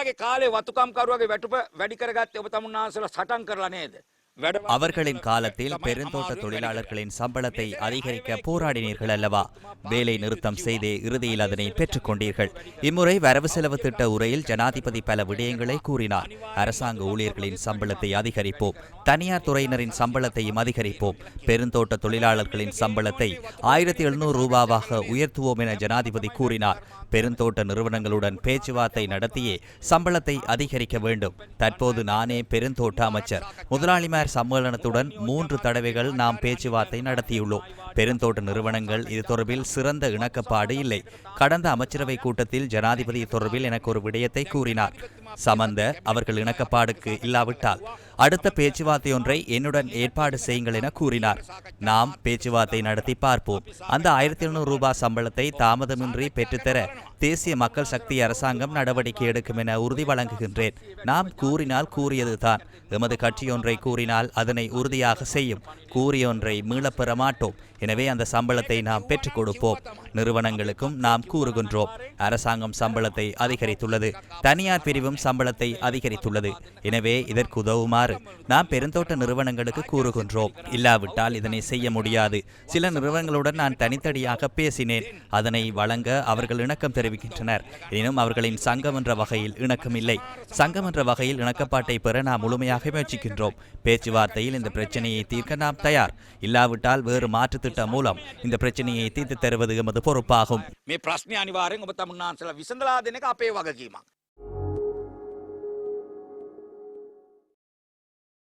ඔයාලගේ කාලේ වතුකම්කරුවගේ වැටුප වැඩි කරගත්තේ ඔබ තමුන්නාසල සටන් කරලා නේද? அவர்களின் காலத்தில் பெருந்தோட்ட தொழிலாளர்களின் சம்பளத்தை அதிகரிக்க போராடினீர்கள் அல்லவா? வேலை நிறுத்தம் செய்தே இறுதியில் அதனை பெற்றுக் கொண்டீர்கள் இம்முறை வரவு செலவு திட்ட உரையில் ஜனாதிபதி பல விடயங்களை கூறினார். அரசாங்க ஊழியர்களின் சம்பளத்தை அதிகரிப்போம். தனியார் துறையினரின் சம்பளத்தையும் அதிகரிப்போம். பெருந்தோட்ட தொழிலாளர்களின் சம்பளத்தை ஆயிரத்தி எழுநூறு ரூபாவாக உயர்த்துவோம் என ஜனாதிபதி கூறினார். பெருந்தோட்ட நிறுவனங்களுடன் பேச்சுவார்த்தை நடத்தியே சம்பளத்தை அதிகரிக்க வேண்டும். தற்போது நானே பெருந்தோட்ட அமைச்சர். முதலாளிமார் சம்மேளனத்துடன் மூன்று தடவைகள் நாம் பேச்சுவார்த்தை நடத்தியுள்ளோம். பெருந்தோட்ட நிறுவனங்கள் இது தொடர்பில் சிறந்த இணக்கப்பாடு இல்லை. கடந்த அமைச்சரவை கூட்டத்தில் ஜனாதிபதி தொடர்பில் எனக்கு ஒரு விடயத்தை கூறினார். சமந்த அவர்கள் இணக்கப்பாடுக்கு இல்லாவிட்டால் அடுத்த பேச்சுவார்த்தை ஒன்றை என்னுடன் ஏற்பாடு செய்யுங்கள் என கூறினார். நாம் பேச்சுவார்த்தை நடத்தி பார்ப்போம். அந்த ஆயிரத்தி எழுநூறு ரூபாய் சம்பளத்தை தாமதமின்றி பெற்றுத்தர தேசிய மக்கள் சக்தி அரசாங்கம் நடவடிக்கை எடுக்கும் என உறுதி வழங்குகின்றேன். நாம் கூறினால் கூறியதுதான் எமது கட்சியொன்றை கூறினால் அதனை உறுதியாக செய்யும். கூறியொன்றை மீளப்பெற மாட்டோம். எனவே அந்த சம்பளத்தை நாம் பெற்றுக் கொடுப்போம். நிறுவனங்களுக்கும் நாம் கூறுகின்றோம். அரசாங்கம் சம்பளத்தை அதிகரித்துள்ளது. தனியார் பிரிவும் சம்பளத்தை அதிகரித்துள்ளது. எனவே இதற்கு உதவுமாறு நாம் பெருந்தோட்ட நிறுவனங்களுக்கு கூறுகின்றோம். இல்லாவிட்டால் இதனை செய்ய முடியாது. சில நிறுவனங்களுடன் நான் தனித்தனியாக பேசினேன். அதனை வழங்க அவர்கள் இணக்கம் தெரிவிக்கின்றனர். எனினும் அவர்களின் சங்கம் என்ற வகையில் இணக்கம் இல்லை. சங்கம் என்ற வகையில் இணக்கப்பாட்டை பெற நாம் முழுமையாக முயற்சிக்கின்றோம். பேச்சுவார்த்தையில் இந்த பிரச்சனையை தீர்க்க நாம் தயார். இல்லாவிட்டால் வேறு மாற்று திட்டம் மூலம் இந்த பிரச்சனையை தீர்த்து தருவது எமது பொறுப்பாகும்.